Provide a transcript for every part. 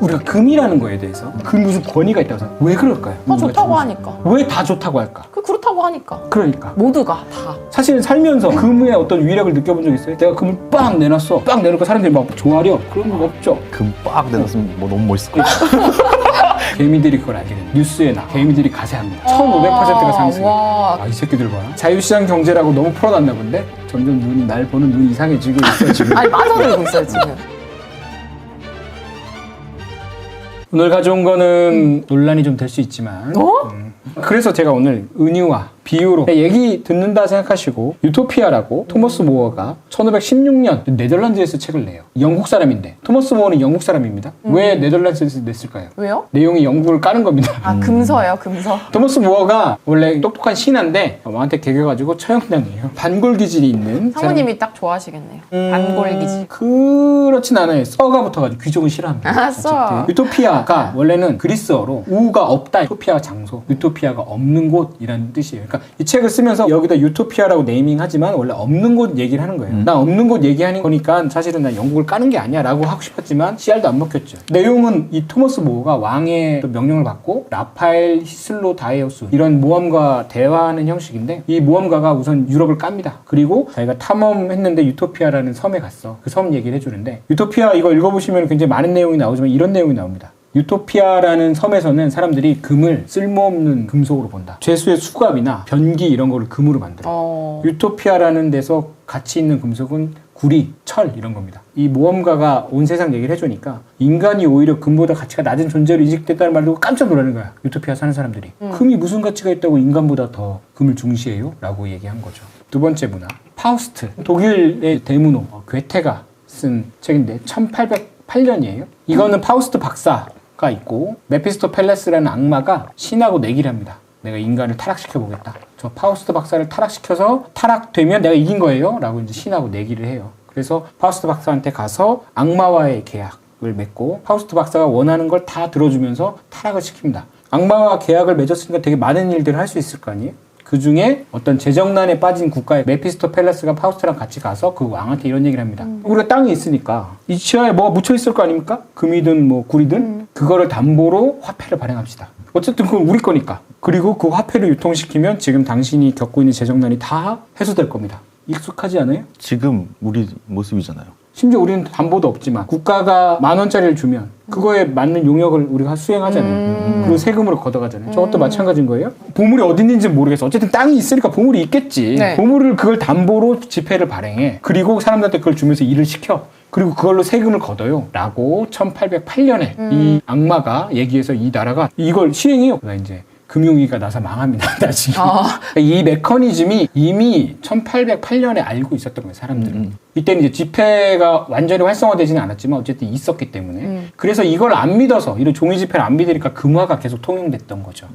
우리가 금이라는 거에 대해서 그 무슨 권위가 있다고 생각. 왜 그럴까요? 다 좋다고 하니까. 왜 다 좋다고 할까? 그 그렇다고 하니까. 그러니까 모두가 다. 사실은 살면서 금의 어떤 위력을 느껴본 적 있어요? 내가 금을 빵 내놨어. 빵 내놓고 사람들이 막 좋아하려 그런 거 없죠. 금빡 내놨으면 뭐 너무 멋있을 것 같아. 개미들이 그걸 알게 됩니다. 뉴스에 나. 개미들이 가세합니다. 1500%가 상승. 와. 아, 이 새끼들 봐라. 자유시장 경제라고 너무 풀어놨나 본데? 점점 눈이, 날 보는 눈이 이상해지고 있어, 지금. 아니 빠져들고 있어요 지금. 오늘 가져온 거는 논란이 좀 될 수 있지만. 어? 음. 그래서 제가 오늘 은유와 비유로 얘기 듣는다 생각하시고 유토피아라고 토머스 모어가 1516년 네덜란드에서 책을 내요. 영국 사람인데 토머스 모어는 영국 사람입니다. 왜 네덜란드에서 냈을까요? 왜요? 내용이 영국을 까는 겁니다. 아 금서예요 금서. 토머스 모어가 원래 똑똑한 신한데 왕한테 개겨가지고 처형당해요. 반골 기질이 있는 사모님이 딱 좋아하시겠네요. 음, 반골기지. 그렇진 않아요. 써가 붙어가지고 귀족은 싫어합니다. 아, 써. 유토피아가 원래는 그리스어로 우가 없다. 유토피아가 장소. 유토피아가 없는 곳이라는 뜻이에요. 그러니까 이 책을 쓰면서 여기다 유토피아라고 네이밍하지만 원래 없는 곳 얘기를 하는 거예요. 나 없는 곳 얘기하는 거니까 사실은 나 영국을 까는 게 아니야라고 하고 싶었지만 씨알도 안 먹혔죠. 내용은 이 토머스 모어가 왕의 또 명령을 받고 라파엘 히슬로 다이오스 이런 모험가 대화하는 형식인데 이 모험가가 우선 유럽을 깝니다. 그리고 자기가 탐험했는데 유토피아라는 섬에 갔어. 그 섬 얘기를 해주는데 유토피아 이거 읽어보시면 굉장히 많은 내용이 나오지만 이런 내용이 나옵니다. 유토피아라는 섬에서는 사람들이 금을 쓸모없는 금속으로 본다. 죄수의 수갑이나 변기 이런 거를 금으로 만들어. 어. 유토피아라는 데서 가치 있는 금속은 구리, 철 이런 겁니다. 이 모험가가 온 세상 얘기를 해주니까 인간이 오히려 금보다 가치가 낮은 존재로 인식됐다는 말 듣고 깜짝 놀라는 거야. 유토피아 사는 사람들이. 금이 무슨 가치가 있다고 인간보다 더 금을 중시해요? 라고 얘기한 거죠. 두 번째 문화. 파우스트. 독일의 대문호 어, 괴테가 쓴 책인데 1808년이에요. 이거는 파우스트 박사 가 있고 메피스토 펠레스라는 악마가 신하고 내기를 합니다. 내가 인간을 타락시켜 보겠다. 저 파우스트 박사를 타락시켜서 타락되면 내가 이긴 거예요. 라고 이제 신하고 내기를 해요. 그래서 파우스트 박사한테 가서 악마와의 계약을 맺고 파우스트 박사가 원하는 걸 다 들어주면서 타락을 시킵니다. 악마와 계약을 맺었으니까 되게 많은 일들을 할 수 있을 거 아니에요? 그 중에 어떤 재정난에 빠진 국가의 메피스토 펠레스가 파우스트랑 같이 가서 그 왕한테 이런 얘기를 합니다. 우리가 땅이 있으니까 이 지하에 뭐가 묻혀 있을 거 아닙니까? 금이든 뭐 구리든 그거를 담보로 화폐를 발행합시다. 어쨌든 그건 우리 거니까. 그리고 그 화폐를 유통시키면 지금 당신이 겪고 있는 재정난이 다 해소될 겁니다. 익숙하지 않아요? 지금 우리 모습이잖아요. 심지어 우리는 담보도 없지만 국가가 만 원짜리를 주면 그거에 맞는 용역을 우리가 수행하잖아요. 그리고 세금으로 걷어가잖아요. 저것도 마찬가지인 거예요. 보물이 어디 있는지 모르겠어. 어쨌든 땅이 있으니까 보물이 있겠지. 네. 보물을 그걸 담보로 지폐를 발행해. 그리고 사람들한테 그걸 주면서 일을 시켜. 그리고 그걸로 세금을 걷어요. 라고 1808년에 이 악마가 얘기해서 이 나라가 이걸 시행해요. 그러다 이제 금융위기가 나서 망합니다. 나중에. 아. 이 메커니즘이 이미 1808년에 알고 있었던 거예요, 사람들은. 음. 이때는 이제 지폐가 완전히 활성화되지는 않았지만 어쨌든 있었기 때문에. 음. 그래서 이걸 안 믿어서, 이런 종이 지폐를 안 믿으니까 금화가 계속 통용됐던 거죠.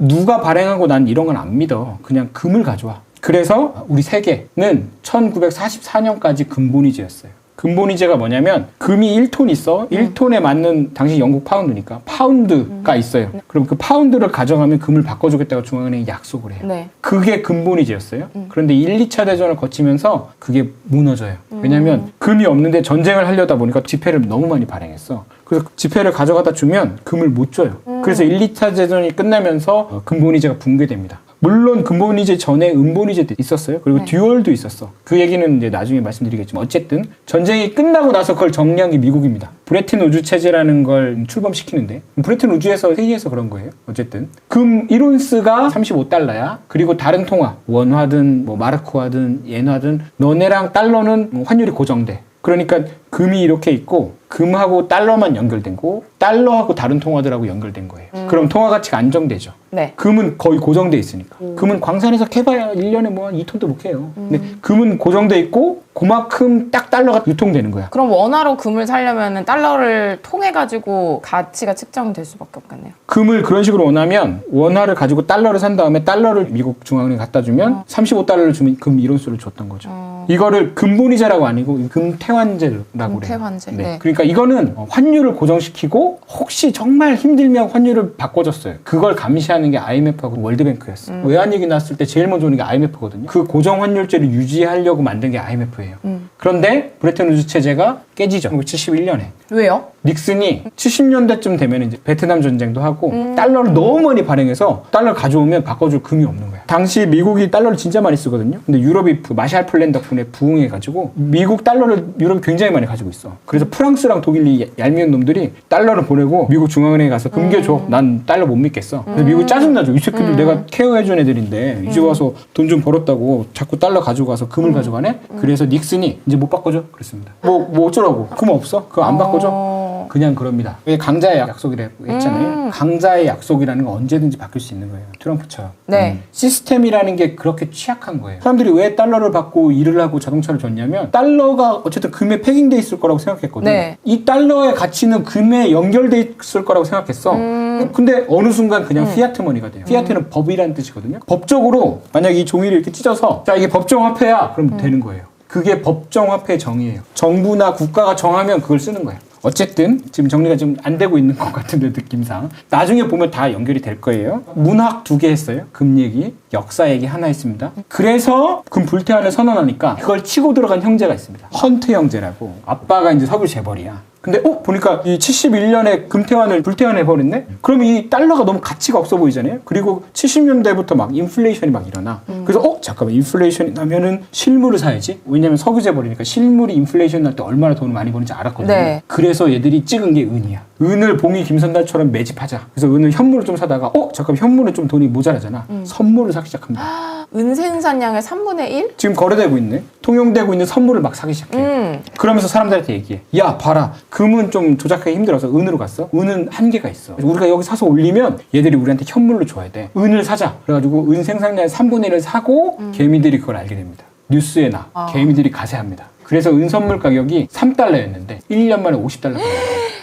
누가 발행하고 난 이런 건 안 믿어. 그냥 금을 가져와. 그래서 우리 세계는 1944년까지 금본위제였어요. 금본위제가 뭐냐면 금이 1톤 있어. 1톤에 맞는 당시 영국 파운드니까 파운드가 있어요. 그럼 그 파운드를 가져가면 금을 바꿔주겠다고 중앙은행이 약속을 해요. 네. 그게 근본이제였어요. 그런데 1, 2차 대전을 거치면서 그게 무너져요. 왜냐하면 금이 없는데 전쟁을 하려다 보니까 지폐를 너무 많이 발행했어. 그래서 지폐를 가져가다 주면 금을 못 줘요. 그래서 1, 2차 대전이 끝나면서 어, 근본이제가 붕괴됩니다. 물론 근본이제 전에 은본이제도 있었어요. 그리고 네. 듀얼도 있었어. 그 얘기는 이제 나중에 말씀드리겠지만 어쨌든 전쟁이 끝나고 나서 그걸 정리한 게 미국입니다. 브레튼 우주 체제라는 걸 출범시키는데 브레튼 우주에서 회의해서 그런 거예요. 어쨌든 금 1온스가 35달러야. 그리고 다른 통화 원화든 뭐 마르크화든 엔화든 너네랑 달러는 뭐 환율이 고정돼. 그러니까 금이 이렇게 있고 금하고 달러만 연결된 거 달러하고 다른 통화들하고 연결된 거예요. 그럼 통화 가치가 안정되죠. 네. 금은 거의 고정돼 있으니까. 금은 광산에서 캐봐야 1년에 뭐 한 2톤도 못 캐요. 근데 금은 고정돼 있고 그만큼 딱 달러가 유통되는 거야. 그럼 원화로 금을 사려면 달러를 통해 가지고 가치가 측정될 수밖에 없겠네요. 금을 그런 식으로 원하면 원화를 가지고 달러를 산 다음에 달러를 미국 중앙은행에 갖다 주면 35달러를 주면 금 1온수를 줬던 거죠. 어. 이거를 금본이자라고 아니고 금태환제라고 그래요. 금태환제, 네. 네. 그러니까 이거는 어, 환율을 고정시키고 혹시 정말 힘들면 환율을 바꿔줬어요. 그걸 감시하는 게 IMF하고 월드뱅크였어요. 음. 외환위기 났을 때 제일 먼저 오는 게 IMF거든요. 그 고정 환율제를 유지하려고 만든 게 IMF예요. 음. 그런데 브레튼 우즈 체제가 깨지죠. 1971년에. 왜요? 닉슨이 70년대쯤 되면 이제 베트남 전쟁도 하고 달러를 너무 많이 발행해서 달러를 가져오면 바꿔줄 금이 없는 거야. 당시 미국이 달러를 진짜 많이 쓰거든요. 근데 유럽이 그 마샬 플랜 덕분에 부흥해가지고 미국 달러를 유럽이 굉장히 많이 가지고 있어. 그래서 프랑스랑 독일이 얄미운 놈들이 달러를 보내고 미국 중앙은행에 가서 금괴줘. 난 달러 못 믿겠어. 그래서 미국이 짜증나죠. 이 새끼들 내가 케어해준 애들인데 이제 와서 돈 좀 벌었다고 자꾸 달러 가지고 가서 금을 가져가네? 그래서 닉슨이 이제 못 바꿔줘. 그랬습니다. 뭐, 뭐 어쩌라고. 금 없어? 그거 안 바꿔줘? 어. 그냥 그럽니다. 왜 강자의 약속이라고 했잖아요. 강자의 약속이라는 건 언제든지 바뀔 수 있는 거예요. 트럼프처럼. 네. 시스템이라는 게 그렇게 취약한 거예요. 사람들이 왜 달러를 받고 일을 하고 자동차를 줬냐면 달러가 어쨌든 금에 패깅돼 있을 거라고 생각했거든. 네. 이 달러의 가치는 금에 연결돼 있을 거라고 생각했어. 근데 어느 순간 그냥 피아트 머니가 돼요. 피아트는 법이라는 뜻이거든요. 법적으로 만약 이 종이를 이렇게 찢어서 자 이게 법정 화폐야 그럼 되는 거예요. 그게 법정 화폐의 정의예요. 정부나 국가가 정하면 그걸 쓰는 거예요. 어쨌든 지금 정리가 좀 안 되고 있는 것 같은데 느낌상 나중에 보면 다 연결이 될 거예요. 문학 두 개 했어요. 금 얘기, 역사 얘기 하나 했습니다. 그래서 금 불태환을 선언하니까 그걸 치고 들어간 형제가 있습니다. 헌트 형제라고 아빠가 이제 석유 재벌이야. 근데 어 보니까 이 71년에 금태환을 불태환해 버렸네. 그럼 이 달러가 너무 가치가 없어 보이잖아요. 그리고 70년대부터 막 인플레이션이 막 일어나. 그래서 어 잠깐만 인플레이션이 나면은 실물을 사야지. 왜냐면 석유 재벌이니까 실물이 인플레이션 날 때 얼마나 돈을 많이 버는지 알았거든요. 네. 그래서 얘들이 찍은 게 은이야. 은을 봉이 김선달처럼 매집하자. 그래서 은을 현물을 좀 사다가 어 잠깐 만 현물은 좀 돈이 모자라잖아. 선물을 사기 시작합니다. 은 생산량의 3분의 1? 지금 거래되고 있는 통용되고 있는 선물을 막 사기 시작해. 요 음. 그러면서 사람들한테 얘기해. 야, 봐라. 금은 좀 조작하기 힘들어서 은으로 갔어. 은은 한계가 있어. 우리가 여기 사서 올리면 얘들이 우리한테 현물로 줘야 돼. 은을 사자. 그래가지고 은 생산량의 3분의 1을 사고 개미들이 그걸 알게 됩니다. 뉴스에 나. 아. 개미들이 가세합니다. 그래서 은 선물 가격이 3달러였는데 1년 만에 50달러.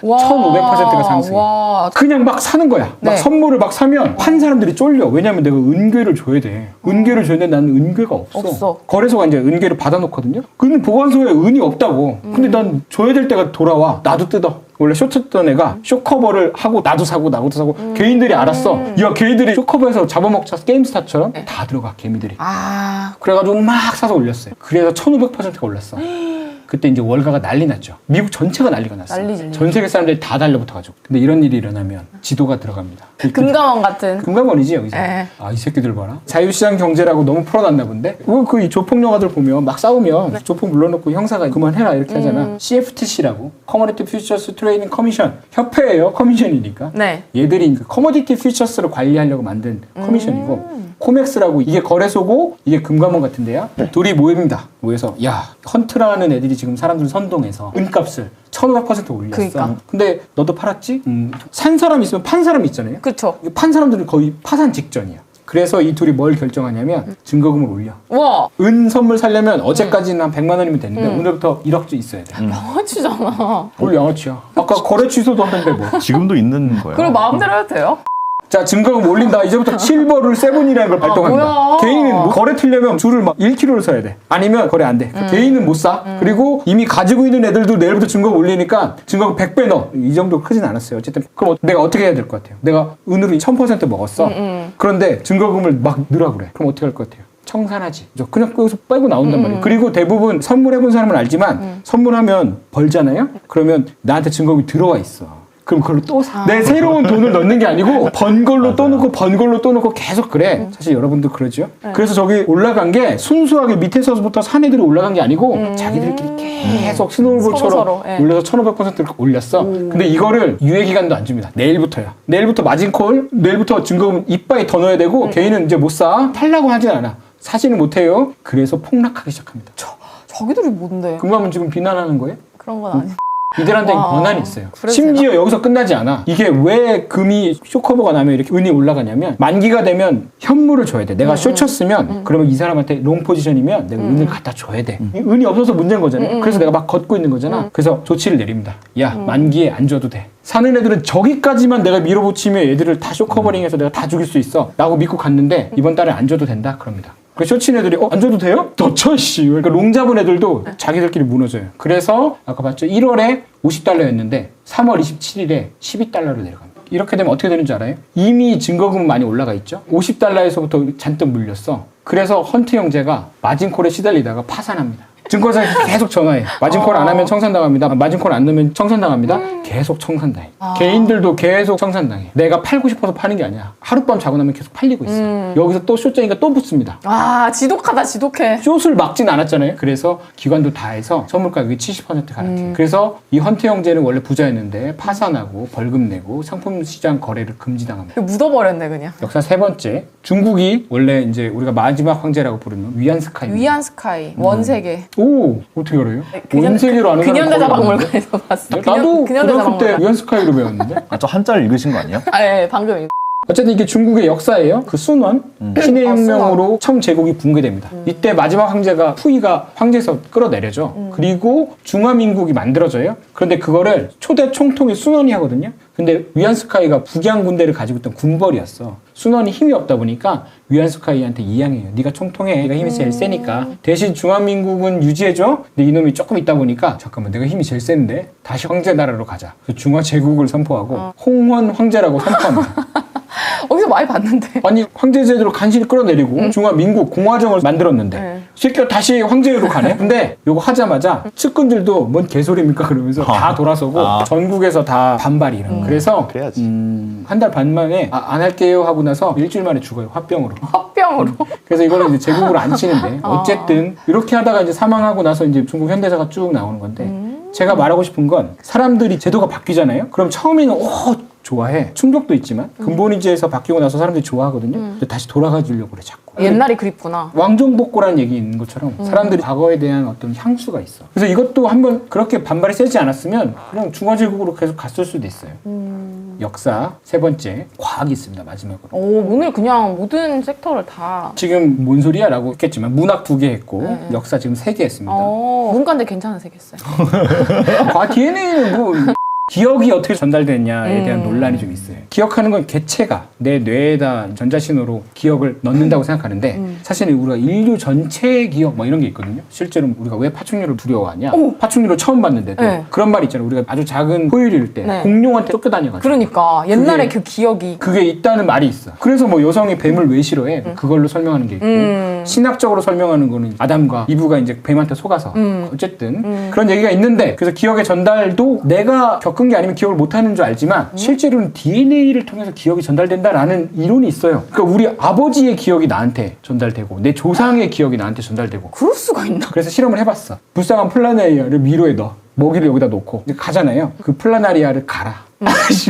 와. 1500%가 상승해. 와. 그냥 막 사는 거야. 막 네. 선물을 막 사면 판 사람들이 쫄려. 왜냐면 내가 은괴를 줘야 돼. 은괴를 줘야 돼. 나는 은괴가 없어. 없어. 거래소가 이제 은괴를 받아놓거든요. 근데 보관소에 은이 없다고. 근데 난 줘야 될 때가 돌아와. 나도 뜯어. 원래 쇼쳤던 애가 쇼커버를 하고 나도 사고 나도 사고 개인들이 알았어. 야 개인들이 쇼커버에서 잡아먹자 게임스타처럼 다 들어가 개미들이. 아. 그래가지고 막 사서 올렸어요. 그래서 1500%가 올랐어. 그때 이제 월가가 난리 났죠. 미국 전체가 난리가 났어. 난리지. 전 세계 사람들이 다 달려붙어가지고. 근데 이런 일이 일어나면 지도가 들어갑니다. 금감원 같은. 금감원이지 여기서. 예. 아이 새끼들 봐라. 자유시장 경제라고 너무 풀어놨나 본데. 그이 조폭 영화들 보면 막 싸우면 네. 조폭 물러놓고 형사가 그만해라 이렇게 하잖아. 음. CFTC라고 커머디티 퓨처스 트레이딩 커미션 협회예요. 커미션이니까. 네. 얘들이 그 커머디티 퓨처스를 관리하려고 만든 커미션이고 음. 코맥스라고 이게 거래소고 이게 금감원 같은 데야 둘이 모입니다 모여서 야 헌트라는 애들이 지금 사람들 선동해서 은값을 1500% 올렸어 그러니까. 근데 너도 팔았지? 음. 산 사람 있으면 판 사람 있잖아요 그쵸. 판 사람들은 거의 파산 직전이야 그래서 이 둘이 뭘 결정하냐면 증거금을 올려 와. 은 선물 살려면 어제까지는 한 100만 원이면 됐는데 오늘부터 1억주 있어야 돼 영화치잖아. 뭘 양아치야 아까 거래 취소도 하는데 뭐 지금도 있는 거예요. 그리고 마음대로 해도 돼요? 자 증거금 올린다. 이제부터 실버룰 세븐이라는 걸 발동합니다 뭐야. 개인은 뭐 거래 틀려면 줄을 막 1kg를 서야 돼. 아니면 거래 안돼. 음. 개인은 못 사. 그리고 이미 가지고 있는 애들도 내일부터 증거금 올리니까 증거금 100배 넣어 이 정도 크진 않았어요. 어쨌든 그럼 어- 내가 어떻게 해야 될 것 같아요? 내가 은으로 1000% 먹었어. 음, 그런데 증거금을 막 넣으라 그래. 그럼 어떻게 할 것 같아요? 청산하지. 그죠? 그냥 거기서 빼고 음, 나온단 말이에요. 그리고 대부분 선물해본 사람은 알지만 선물하면 벌잖아요? 그러면 나한테 증거금이 들어와 있어. 그럼 그걸로 또 사. 내 새로운 돈을 넣는 게 아니고 번 걸로 또 넣고 번 걸로 또 넣고 계속 그래. 사실 여러분도 그러죠. 그래서 저기 올라간 게 순수하게 밑에서부터 산 애들이 올라간 게 아니고 자기들끼리 계속 스노우볼처럼 서로 서로, 예. 올려서 1500% 이렇게 올렸어. 근데 이거를 유예 기간도 안 줍니다. 내일부터야. 내일부터 마진콜, 내일부터 증거금 이빠이 더 넣어야 되고 개인은 이제 못 사. 팔라고 하진 않아. 사지는 못해요. 그래서 폭락하기 시작합니다. 자기들이 뭔데? 금감은 지금 비난하는 거예요? 그런 건 아니야. 이들한테 와. 권한이 있어요. 심지어 여기서 끝나지 않아. 이게 왜 금이 쇼커버가 나면 이렇게 은이 올라가냐면 만기가 되면 현물을 줘야 돼. 음, 내가 쇼 쳤으면 그러면 이 사람한테 롱 포지션이면 내가 은을 갖다 줘야 돼. 이 은이 없어서 문제인 거잖아요. 그래서 내가 막 걷고 있는 거잖아. 그래서 조치를 내립니다. 야 만기에 안 줘도 돼. 사는 애들은 저기까지만 내가 밀어붙이면 애들을 다 쇼커버링해서 내가 다 죽일 수 있어. 라고 믿고 갔는데 이번 달에 안 줘도 된다. 그럽니다. 그 쇼친 애들이 어, 안 줘도 돼요? 더쳐 씨. 그러니까 롱 잡은 애들도 자기들끼리 무너져요. 그래서 아까 봤죠? 1월에 50달러였는데 3월 27일에 12달러로 내려갑니다. 이렇게 되면 어떻게 되는 줄 알아요? 이미 증거금 많이 올라가 있죠. 50달러에서부터 잔뜩 물렸어. 그래서 헌트 형제가 마진콜에 시달리다가 파산합니다. 증권사에 계속 전화해. 마진콜 안 하면 청산당합니다. 마진콜 안 넣으면 청산당합니다. 계속 청산당해. 개인들도 계속 청산당해. 내가 팔고 싶어서 파는 게 아니야. 하룻밤 자고 나면 계속 팔리고 있어. 여기서 또 쇼쟁이가 또 붙습니다. 아 지독하다 지독해. 숏을 막진 않았잖아요. 그래서 기관도 다 해서 선물 가격이 70% 가락해. 그래서 이 헌태영제는 원래 부자였는데 파산하고 벌금 내고 상품 시장 거래를 금지당합니다. 묻어버렸네 그냥. 역사 세 번째, 중국이 원래 이제 우리가 마지막 황제라고 부르는 위안 스카이. 위안 스카이 원세계. 오 어떻게 알아요? 그년- 원세계로 아는 사람 근현대사 거의 없는데? 박물관에서 봤어. 나도 근현대사 고등학교 때 박물관. 위안 스카이로 배웠는데. 아, 저 한자를 읽으신 거 아니에요? 아, 예, 방금 읽- 어쨌든 이게 중국의 역사예요. 그 순원 신의 아, 혁명으로 청 제국이 붕괴됩니다. 이때 마지막 황제가 후이가 황제에서 끌어내려죠. 그리고 중화민국이 만들어져요. 그런데 그거를 초대 총통이 순원이 하거든요. 근데 위안스카이가 북양 군대를 가지고 있던 군벌이었어. 순원이 힘이 없다 보니까 위안스카이한테 이양해요. 네가 총통해. 네가 힘이 제일 세니까. 대신 중화민국은 유지해줘. 근데 이놈이 조금 있다 보니까 잠깐만 내가 힘이 제일 센데 다시 황제 나라로 가자. 그래서 중화 제국을 선포하고 홍원 황제라고 선포합니다. 어디서 많이 봤는데. 아니 황제 제도로 간신히 끌어내리고 중화 민국 공화정을 만들었는데 네. 실제 다시 황제로 가네. 근데 요거 하자마자 측근들도 뭔 개소리입니까 그러면서 다 돌아서고 아. 전국에서 다 반발이 일어나. 그래서 그래야지. 한 달 반 만에 아, 안 할게요 하고 나서 일주일 만에 죽어요 화병으로. 화병으로. 그래서 이거는 이제 제국으로 안 치는데 어쨌든 이렇게 하다가 이제 사망하고 나서 이제 중국 현대사가 쭉 나오는 건데 제가 말하고 싶은 건 사람들이 제도가 바뀌잖아요. 그럼 처음에는 오 좋아해 충격도 있지만 근본이제에서 바뀌고 나서 사람들이 좋아하거든요. 근데 다시 돌아가 주려고 그래 자꾸. 옛날이 그립구나. 왕정복고라는 얘기 있는 것처럼 사람들이 과거에 대한 어떤 향수가 있어. 그래서 이것도 한번 그렇게 반발이 세지 않았으면 그냥 중화제국으로 계속 갔을 수도 있어요. 역사 세 번째 과학이 있습니다 마지막으로. 오 오늘 그냥 모든 섹터를 다. 지금 뭔 소리야라고 했겠지만 문학 두 개 했고 역사 지금 세 개 했습니다. 어 문과인데 괜찮으시겠어요? 과학 DNA는 뭐 기억이 어떻게 전달됐냐에 대한 음. 논란이 좀 있어요. 기억하는 건 개체가 내 뇌에다 전자신호로 기억을 넣는다고 생각하는데 음. 사실은 우리가 인류 전체의 기억 뭐 이런 게 있거든요. 실제로 우리가 왜 파충류를 두려워하냐? 파충류를 처음 봤는데도 네. 그런 말 있잖아요. 우리가 아주 작은 포유류일 때 네. 공룡한테 쫓겨다녀가지고 그러니까 옛날에 그게- 그 기억이. 그게 있다는 말이 있어. 그래서 뭐 여성이 뱀을 왜 싫어해? 그걸로 설명하는 게 있고 음. 신학적으로 설명하는 거는 아담과 이브가 이제 뱀한테 속아서 음. 어쨌든 그런 얘기가 있는데 그래서 기억의 전달도 내가 겪은 게 아니면 기억을 못 하는 줄 알지만 실제로는 DNA를 통해서 기억이 전달된다라는 이론이 있어요. 그러니까 우리 아버지의 기억이 나한테 전달되고 내 조상의 기억이 나한테 전달되고 그럴 수가 있나? 그래서 실험을 해봤어. 불쌍한 플라나리아를 미로에 넣어. 먹이를 여기다 놓고 가잖아요. 그 플라나리아를 갈아.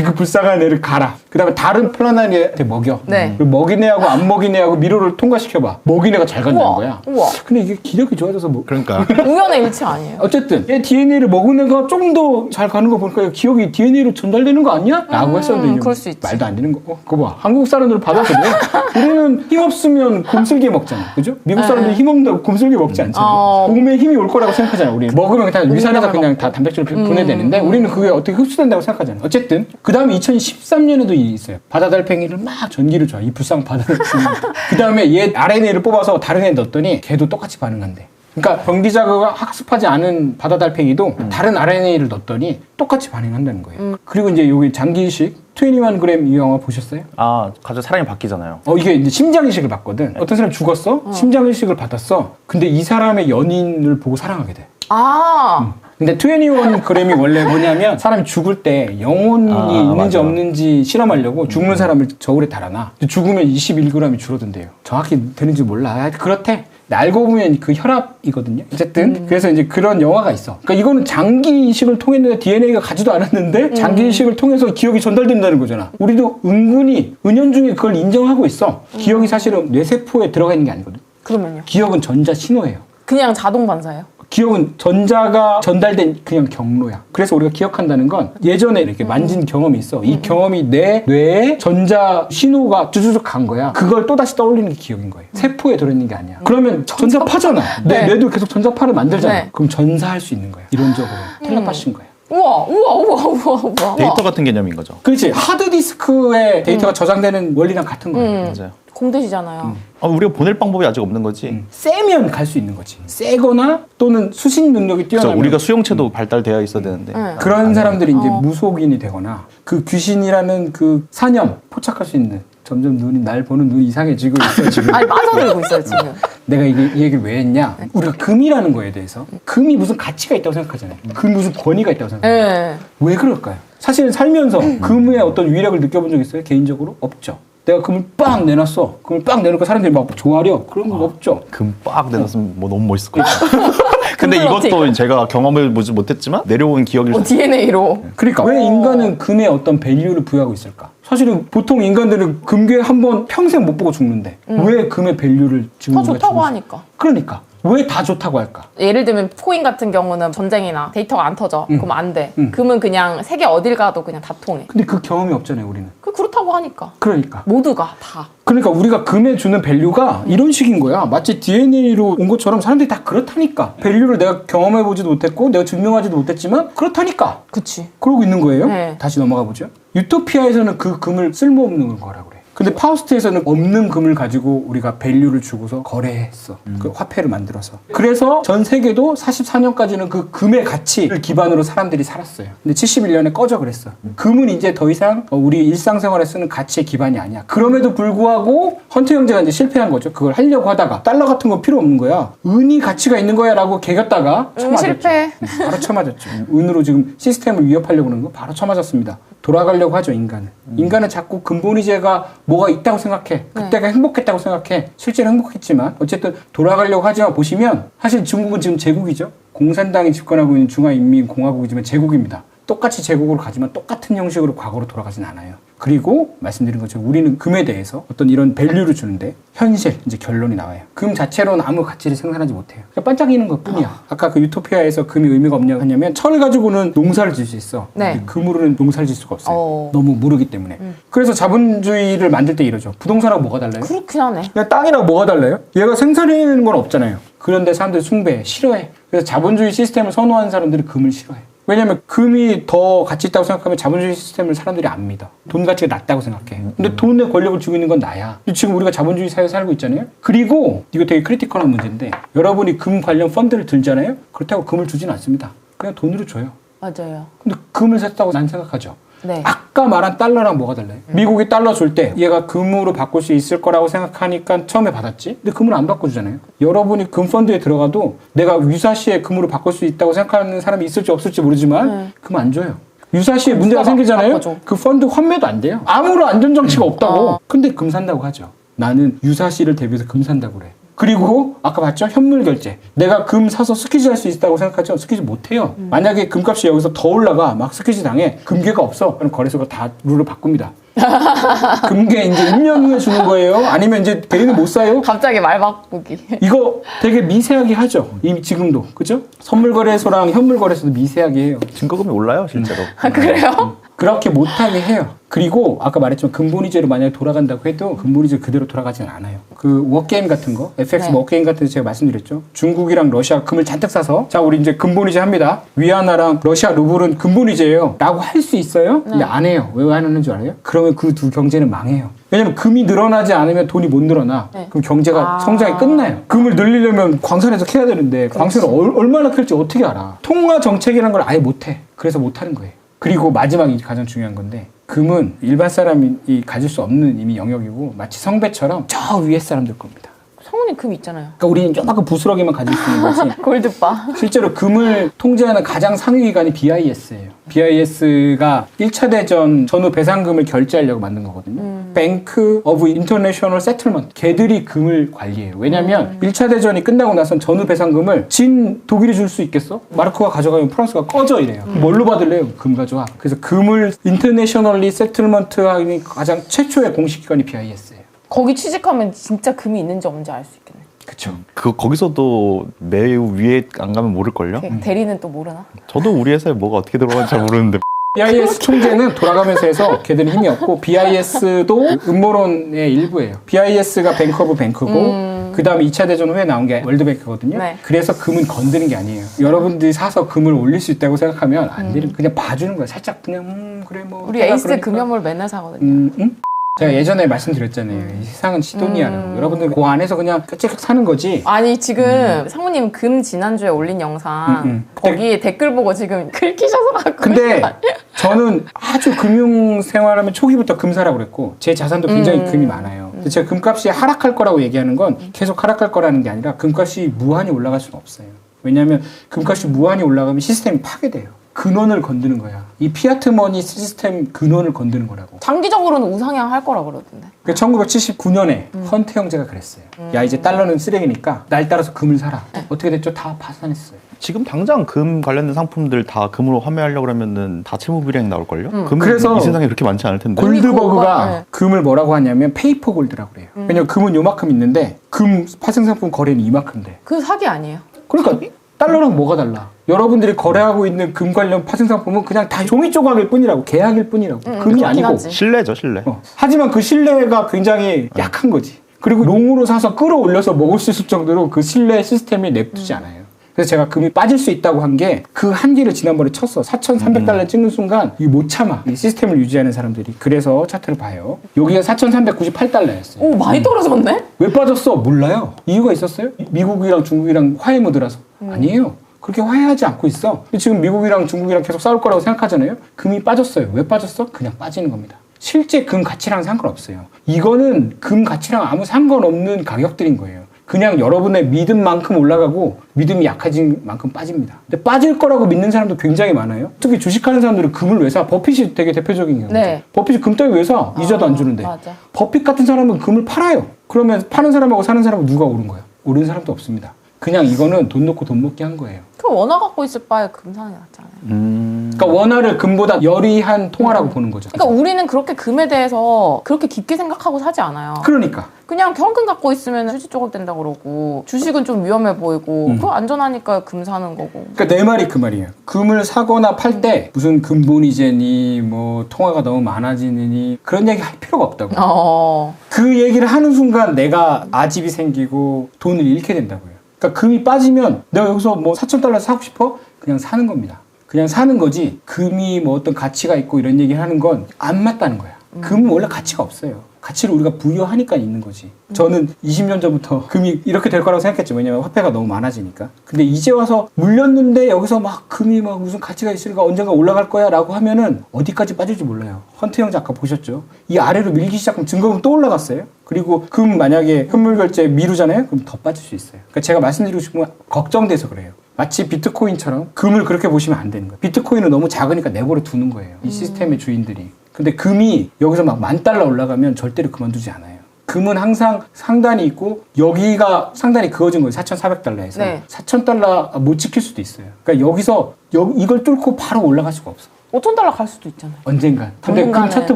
그 불쌍한 애를 갈아. 그 다음에 다른 플라나리아한테 먹여. 네. 그리고 먹인 애하고 안 먹인 애하고 미로를 통과시켜봐. 먹인 애가 잘 간다는 우와, 거야. 우와. 근데 이게 기력이 좋아져서 뭐. 그러니까. 우연의 일치 아니에요? 어쨌든 얘 DNA를 먹은 애가 좀 더 잘 가는 거 보니까 기억이 DNA로 전달되는 거 아니야? 라고 했었는데 이제 음, 그럴 수 있지. 말도 안 되는 거. 어, 그거 봐. 한국 사람들 받아서 돼. 우리는 힘 없으면 곰슬게 먹잖아. 그죠? 미국 사람들이 힘 없는다고 곰슬게 먹지 않잖아. 네. 어. 몸에 힘이 올 거라고 생각하잖아. 우리는 먹으면 다 위산에서 그냥 다 단백질을 음. 보내되는데 우리는 그게 어떻게 흡수된다고 생각하잖아. 어쨌든 그 다음에 2013년에도 있어요. 바다달팽이를 막 전기를 줘. 이 불쌍한 바다달팽이. 그 다음에 얘 RNA를 뽑아서 다른 애 넣었더니 걔도 똑같이 반응한대. 그러니까 병기 자극을 학습하지 않은 바다달팽이도 다른 RNA를 넣었더니 똑같이 반응한다는 거예요. 그리고 이제 여기 장기이식 21g 이 영화 보셨어요? 아, 갑자기 사람이 바뀌잖아요. 어 이게 이제 심장 이식을 받거든. 어떤 사람이 죽었어? 심장 이식을 받았어. 근데 이 사람의 연인을 보고 사랑하게 돼. 아 근데 21g이 원래 뭐냐면 사람이 죽을 때 영혼이 아, 있는지 맞아. 없는지 실험하려고 죽는 사람을 저울에 달아놔. 죽으면 21g이 줄어든대요. 정확히 되는지 몰라. 하여튼 그렇대. 알고 보면 그 혈압이거든요. 어쨌든 그래서 이제 그런 영화가 있어. 그러니까 이거는 장기 이식을 통했는데 DNA가 가지도 않았는데 장기 이식을 통해서 기억이 전달된다는 거잖아. 우리도 은근히 은연중에 그걸 인정하고 있어. 기억이 사실은 뇌세포에 들어가 있는 게 아니거든. 그러면요? 기억은 전자 신호예요. 그냥 자동 반사예요? 기억은 전자가 전달된 그냥 경로야. 그래서 우리가 기억한다는 건 예전에 이렇게 만진 경험이 있어. 이 경험이 내 뇌에 전자 신호가 쭈쭈쭈 간 거야. 그걸 또다시 떠올리는 게 기억인 거예요. 세포에 들어있는 게 아니야. 그러면 전자파잖아. 내 네. 뇌도 계속 전자파를 만들잖아. 네. 그럼 전사할 수 있는 거야. 이론적으로. 텔레파시인 거야. 우와 우와 우와 우와 우와. 데이터 같은 개념인 거죠. 그렇지. 하드디스크에 데이터가 저장되는 원리랑 같은 거야. 맞아요. 공대시잖아요. 아, 우리가 보낼 방법이 아직 없는 거지. 세면 갈 수 있는 거지. 세거나 또는 수신 능력이 뛰어나면 우리가 수용체도 발달되어 있어야 되는데. 네. 그런 사람들이 이제 어. 무속인이 되거나 그 귀신이라는 그 사념 포착할 수 있는 점점 눈이 날 보는 눈이 이상해지고 있어요 지금 아니 빠져들고 있어요 지금. 내가 이게, 이 얘기를 왜 했냐? 우리가 금이라는 거에 대해서 금이 무슨 가치가 있다고 생각하잖아요. 금 무슨 권위가 있다고 생각해요. 네. 왜 그럴까요? 사실은 살면서 금의 어떤 위력을 느껴본 적 있어요? 개인적으로? 없죠. 내가 금을 빵 내놨어. 금을 빵 내놓고 사람들이 막 좋아하려? 그런 거 없죠. 금 빡 내놨으면 뭐 너무 멋있을 것 같아요. 근데 금은 어떻게 이것도 제가 경험해 보지 못했지만 내려온 기억일 뭐수 DNA로. 그러니까 왜 인간은 금에 어떤 밸류를 부여하고 있을까? 사실은 보통 인간들은 금괴 한 번 평생 못 보고 죽는데 왜 금의 밸류를 지금 더 좋다고 하니까. 그러니까 왜 다 좋다고 할까? 예를 들면 코인 같은 경우는 전쟁이나 데이터가 안 터져. 그럼 안 돼. 음. 금은 그냥 세계 어딜 가도 그냥 다 통해. 근데 그 경험이 없잖아요, 우리는. 그 그렇다고 하니까. 그러니까. 모두가 다. 그러니까 우리가 금에 주는 밸류가 이런 식인 거야. 마치 DNA로 온 것처럼 사람들이 다 그렇다니까. 밸류를 내가 경험해보지도 못했고, 내가 증명하지도 못했지만, 그렇다니까. 그치. 그러고 있는 거예요. 네. 다시 넘어가 보죠. 유토피아에서는 그 금을 쓸모없는 거라고 그래. 근데 파우스트에서는 없는 금을 가지고 우리가 밸류를 주고서 거래했어. 그 화폐를 만들어서. 그래서 전 세계도 44년까지는 그 금의 가치를 기반으로 사람들이 살았어요. 근데 71년에 꺼져 그랬어. 금은 이제 더 이상 어, 우리 일상생활에 쓰는 가치의 기반이 아니야. 그럼에도 불구하고 헌트 형제가 이제 실패한 거죠. 그걸 하려고 하다가 달러 같은 거 필요 없는 거야. 은이 가치가 있는 거야라고 개겼다가 응, 쳐맞았죠. 실패. 음, 바로 쳐맞았죠. 은으로 지금 시스템을 위협하려고 하는 거 바로 쳐맞았습니다. 돌아가려고 하죠, 인간은. 인간은 자꾸 근본이제가 뭐가 있다고 생각해. 그때가 행복했다고 생각해. 실제로 행복했지만, 어쨌든 돌아가려고 하지만 보시면, 사실 중국은 지금 제국이죠. 공산당이 집권하고 있는 중화인민공화국이지만 제국입니다. 똑같이 제국으로 가지만 똑같은 형식으로 과거로 돌아가진 않아요. 그리고 말씀드린 것처럼 우리는 금에 대해서 어떤 이런 밸류를 주는데 현실 이제 결론이 나와요. 금 자체로는 아무 가치를 생산하지 못해요. 그냥 반짝이는 것 뿐이야. 아까 그 유토피아에서 금이 의미가 없냐 하냐면 철 가지고는 농사를 질 수 있어. 네. 금으로는 농사를 질 수가 없어요. 어. 너무 무르기 때문에. 그래서 자본주의를 만들 때 이러죠. 부동산하고 뭐가 달라요? 그렇긴 하네. 그냥 땅이랑 뭐가 달라요? 얘가 생산해내는 건 없잖아요. 그런데 사람들이 숭배해, 싫어해. 그래서 자본주의 시스템을 선호하는 사람들이 금을 싫어해. 왜냐면 금이 더 가치 있다고 생각하면 자본주의 시스템을 사람들이 안 믿어. 돈 가치가 낮다고 생각해. 근데 돈의 권력을 쥐고 있는 건 나야. 지금 우리가 자본주의 사회에 살고 있잖아요. 그리고 이거 되게 크리티컬한 문제인데 여러분이 금 관련 펀드를 들잖아요. 그렇다고 금을 주진 않습니다. 그냥 돈으로 줘요. 맞아요. 근데 금을 샀다고 난 생각하죠. 네. 아까 말한 달러랑 뭐가 달라요? 미국이 달러 줄 때 얘가 금으로 바꿀 수 있을 거라고 생각하니까 처음에 받았지. 근데 금을 안 바꿔주잖아요. 여러분이 금 펀드에 들어가도 내가 유사시에 금으로 바꿀 수 있다고 생각하는 사람이 있을지 없을지 모르지만 네. 금안 줘요. 유사시에 문제가 생기잖아요. 바꿔줘? 그 펀드 환매도 안 돼요. 아무런 안전 장치가 없다고. 어. 근데 금 산다고 하죠. 나는 유사시를 대비해서 금 산다고 그래. 그리고 아까 봤죠? 현물 결제. 내가 금 사서 스퀴즈 할 수 있다고 생각하죠? 스퀴즈 못 해요. 만약에 금값이 여기서 더 올라가 막 스퀴즈 당해. 금괴가 없어. 그럼 거래소가 다 룰을 바꿉니다. 금괴 이제 1년 후에 주는 거예요? 아니면 이제 대리는 못 사요? 갑자기 말 바꾸기. 이거 되게 미세하게 하죠. 이미 지금도. 그죠? 선물 거래소랑 현물 거래소도 미세하게 해요. 증거금이 올라요 실제로. 아, 그래요? 그렇게 못하게 해요. 그리고 아까 말했지만 근본이제로 만약에 돌아간다고 해도 근본이제 그대로 돌아가지는 않아요. 그 워게임 같은 거, FX 네. 워게임 같은 거 제가 말씀드렸죠. 중국이랑 러시아 금을 잔뜩 사서 자 우리 이제 근본이제 합니다. 위안화랑 러시아 루블은 근본이제예요. 라고 할 수 있어요. 근데 안 해요. 왜 안 하는 줄 알아요? 그러면 그 두 경제는 망해요. 왜냐면 금이 늘어나지 않으면 돈이 못 늘어나. 네. 그럼 경제가 아. 성장이 끝나요. 금을 늘리려면 광산에서 캐야 되는데 광산을 얼, 얼마나 캘지 어떻게 알아? 통화 정책이라는 걸 아예 못해. 그래서 못하는 거예요. 그리고 마지막이 가장 중요한 건데 금은 일반 사람이 가질 수 없는 이미 영역이고 마치 성배처럼 저 위에 사람들 겁니다. 성훈이 금 있잖아요. 그러니까 우리는 요만큼 부스러기만 가질 수 있는 거지. 골드바. 실제로 금을 통제하는 가장 상위 기관이 BIS예요. BIS가 1차 대전 전후 배상금을 결제하려고 만든 거거든요. 뱅크 오브 인터내셔널 세틀먼트. 걔들이 금을 관리해요. 왜냐면 1차 대전이 끝나고 나선 전후 배상금을 진 독일이 줄 수 있겠어? 마르크가 가져가면 프랑스가 꺼져 이래요. 뭘로 받을래요? 금 가져와. 그래서 금을 인터내셔널리 세틀먼트 하는 가장 최초의 공식 기관이 BIS예요. 거기 취직하면 진짜 금이 있는지 없는지 알 수 있겠네. 그쵸. 그 거기서도 매우 위에 안 가면 모를걸요? 그 대리는 또 모르나? 저도 우리 회사에 뭐가 어떻게 들어가는지 잘 모르는데 BIS 총재는 돌아가면서 해서 걔들은 힘이 없고 BIS도 음모론의 일부예요. BIS가 뱅크 오브 뱅크고 그 다음에 2차 대전 후에 나온 게 월드뱅크거든요. 네. 그래서 금은 건드는 게 아니에요. 여러분들이 사서 금을 올릴 수 있다고 생각하면 안 되는 그냥 봐주는 거야. 살짝 그냥 음 그래 뭐 우리 내가 에이스 그러니까. 금연물 맨날 사거든요. 음, 음? 제가 예전에 말씀드렸잖아요. 이 세상은 시도니아라고. 여러분들 그 안에서 그냥 끝찍 사는 거지. 아니 지금 성우님 금 지난주에 올린 영상 음, 음. 거기 댓글 보고 지금 긁히셔서 갖고 근데 저는 아주 금융 생활하면 초기부터 금사라고 그랬고 제 자산도 굉장히 금이 많아요. 근데 제가 금값이 하락할 거라고 얘기하는 건 계속 하락할 거라는 게 아니라 금값이 무한히 올라갈 수는 없어요. 왜냐하면 금값이 무한히 올라가면 시스템이 파괴돼요. 근원을 건드는 거야. 이 피아트 머니 시스템 근원을 건드는 거라고. 장기적으로는 우상향 할 거라 그러던데. 그 1979년에 헌트 형제가 그랬어요. 야 이제 달러는 쓰레기니까 날 따라서 금을 사라. 어떻게 됐죠? 다 파산했어요. 지금 당장 금 관련된 상품들 다 금으로 판매하려고 그러면은 다 채무 불이행 나올 걸요? 음. 금 그래서 이 세상에 그렇게 많지 않을 텐데. 골- 골드버그가 네. 금을 뭐라고 하냐면 페이퍼 골드라고 그래요. 왜냐면 금은 요만큼 있는데 금 파생상품 거래는 이만큼 돼. 그 사기 아니에요? 그러니까 달러랑 뭐가 달라? 여러분들이 거래하고 있는 금 관련 파생 상품은 그냥 다 종이 조각일 뿐이라고 계약일 뿐이라고 음, 금이 아니고 하지. 신뢰죠, 신뢰. 어. 하지만 그 신뢰가 굉장히 약한 거지. 그리고 롱으로 사서 끌어올려서 먹을 수 있을 정도로 그 신뢰 시스템이 냅두지 않아요. 그래서 제가 금이 빠질 수 있다고 한 게 그 한계를 지난번에 쳤어. 4,300달러 찍는 순간 이 못 참아. 이 시스템을 유지하는 사람들이. 그래서 차트를 봐요. 여기가 4,398달러였어요. 오 많이 떨어졌네? 왜 빠졌어? 몰라요. 이유가 있었어요? 미국이랑 중국이랑 화해 모드라서. 아니에요. 그렇게 화해하지 않고 있어. 지금 미국이랑 중국이랑 계속 싸울 거라고 생각하잖아요. 금이 빠졌어요. 왜 빠졌어? 그냥 빠지는 겁니다. 실제 금 가치랑 상관없어요. 이거는 금 가치랑 아무 상관없는 가격들인 거예요. 그냥 여러분의 믿음만큼 올라가고 믿음이 약해진 만큼 빠집니다. 근데 빠질 거라고 믿는 사람도 굉장히 많아요. 특히 주식하는 사람들은 금을 왜 사? 버핏이 되게 대표적인 경우죠. 네. 버핏이 금 따위 왜 사? 이자도 안 주는데. 맞아. 버핏 같은 사람은 금을 팔아요. 그러면 파는 사람하고 사는 사람은 누가 오른 거예요? 오른 사람도 없습니다. 그냥 이거는 돈 놓고 돈 먹기 한 거예요. 그 원화 갖고 있을 바에 금 사는 게 낫잖아요. 음. 그러니까 원화를 금보다 열이한 통화라고 보는 거죠. 그러니까 우리는 그렇게 금에 대해서 그렇게 깊게 생각하고 사지 않아요. 그러니까. 그냥 현금 갖고 있으면 휴지 조각 된다 그러고 주식은 좀 위험해 보이고 음. 그거 안전하니까 금 사는 거고. 그러니까 내 말이 그 말이에요. 금을 사거나 팔 때 무슨 근본이제니 뭐 통화가 너무 많아지느니 그런 얘기 할 필요가 없다고. 어. 그 얘기를 하는 순간 내가 아집이 생기고 돈을 잃게 된다고요. 그러니까 금이 빠지면 내가 여기서 뭐 4천 달러 사고 싶어? 그냥 사는 겁니다. 그냥 사는 거지 금이 뭐 어떤 가치가 있고 이런 얘기를 하는 건 안 맞다는 거야. 금은 원래 가치가 없어요. 가치를 우리가 부여하니까 있는 거지. 저는 20년 전부터 금이 이렇게 될 거라고 생각했죠. 왜냐면 화폐가 너무 많아지니까. 근데 이제 와서 물렸는데 여기서 막 금이 막 무슨 가치가 있으니까 언젠가 올라갈 거야 라고 하면은 어디까지 빠질지 몰라요. 헌트 형 작가 보셨죠? 이 아래로 밀기 시작하면 증거금 또 올라갔어요. 그리고 금 만약에 현물 결제 미루잖아요? 그럼 더 빠질 수 있어요. 그러니까 제가 말씀드리고 싶은 건 걱정돼서 그래요. 마치 비트코인처럼 금을 그렇게 보시면 안 되는 거예요. 비트코인은 너무 작으니까 내버려 두는 거예요. 이 시스템의 주인들이. 근데 금이 여기서 막 만 달러 올라가면 절대로 그만두지 않아요. 금은 항상 상단이 있고 여기가 상단이 그어진 거예요. 4,400달러에서. 네. 4,000달러 못 지킬 수도 있어요. 그러니까 여기서 여- 이걸 뚫고 바로 올라갈 수가 없어. 5천 달러 갈 수도 있잖아요. 언젠간. 근데 금. 차트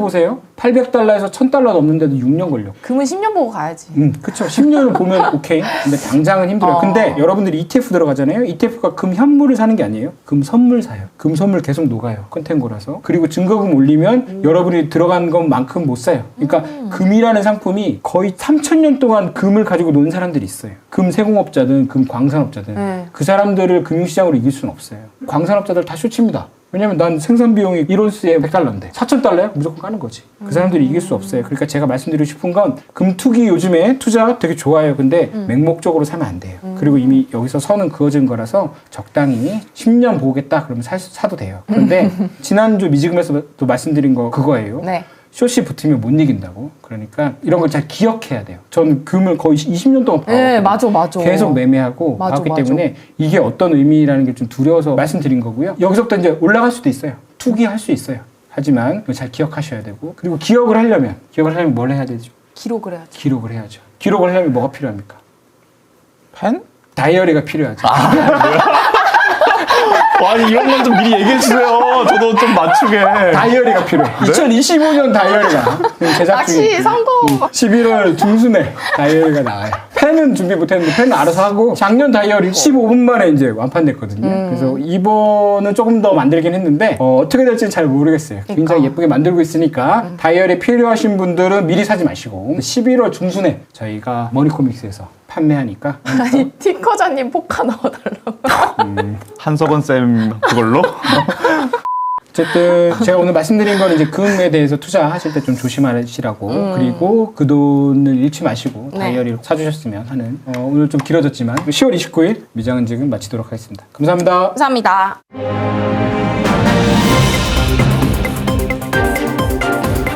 보세요. 800달러에서 1000달러 넘는데도 6년 걸려. 금은 10년 보고 가야지. 음, 그쵸. 10년을 보면 오케이. 근데 당장은 힘들어요. 어. 근데 여러분들이 ETF 들어가잖아요. ETF가 금 현물을 사는 게 아니에요. 금 선물 사요. 금 선물 계속 녹아요. 컨텐고라서. 그리고 증거금 올리면 여러분이 들어간 것만큼 못 사요. 그러니까 금이라는 상품이 거의 3000년 동안 금을 가지고 논 사람들이 있어요. 금 세공업자든 금 광산업자든 네. 그 사람들을 금융시장으로 이길 수는 없어요. 광산업자들 다 쇼칩니다. 왜냐면 난 생산 비용이 1온스에 100달러인데 4,000달러야? 무조건 까는 거지. 그 사람들이 이길 수 없어요. 그러니까 제가 말씀드리고 싶은 건 금투기 요즘에 투자 되게 좋아요. 근데 맹목적으로 사면 안 돼요. 그리고 이미 여기서 선은 그어진 거라서 적당히 10년 보겠다 그러면 사, 사도 돼요. 그런데 지난주 미지금에서도 말씀드린 거 그거예요. 네. 숏이 붙으면 못 이긴다고. 그러니까 이런 걸 잘 기억해야 돼요. 저는 금을 거의 20년 동안 봐왔거든요. 네, 맞아, 맞아. 계속 매매하고 맞아, 봤기 맞아. 때문에 이게 어떤 의미라는 게 좀 두려워서 말씀드린 거고요. 여기서부터 이제 올라갈 수도 있어요. 투기할 수 있어요. 하지만 잘 기억하셔야 되고 그리고 기억을 하려면 기억을 하려면 뭘 해야 되죠? 기록을 해야지. 기록을 해야죠. 기록을 하려면 뭐가 필요합니까? 펜? 다이어리가 필요하죠. 아니 이런 건 좀 미리 얘기해 주세요. 저도 좀 맞추게. 다이어리가 필요해. 2025년 다이어리가 제작 중에 낚시 성공! 11월 중순에 다이어리가 나와요. 펜은 준비 못했는데 펜은 알아서 하고 작년 다이어리 15분 만에 이제 완판됐거든요. 그래서 이번은 조금 더 만들긴 했는데 어, 떻게 될지는 잘 모르겠어요. 굉장히 그러니까. 예쁘게 만들고 있으니까 다이어리 필요하신 분들은 미리 사지 마시고 11월 중순에 저희가 머니코믹스에서 판매하니까 아니, 티커자님 포카 넣어달라고. 한석원 쌤 그걸로. 어쨌든 제가 오늘 말씀드린 건 이제 금에 대해서 투자하실 때 좀 조심하시라고 그리고 그 돈을 잃지 마시고 네. 다이어리로 사주셨으면 하는 어, 오늘 좀 길어졌지만 10월 29일 미장은 지금 마치도록 하겠습니다. 감사합니다. 감사합니다.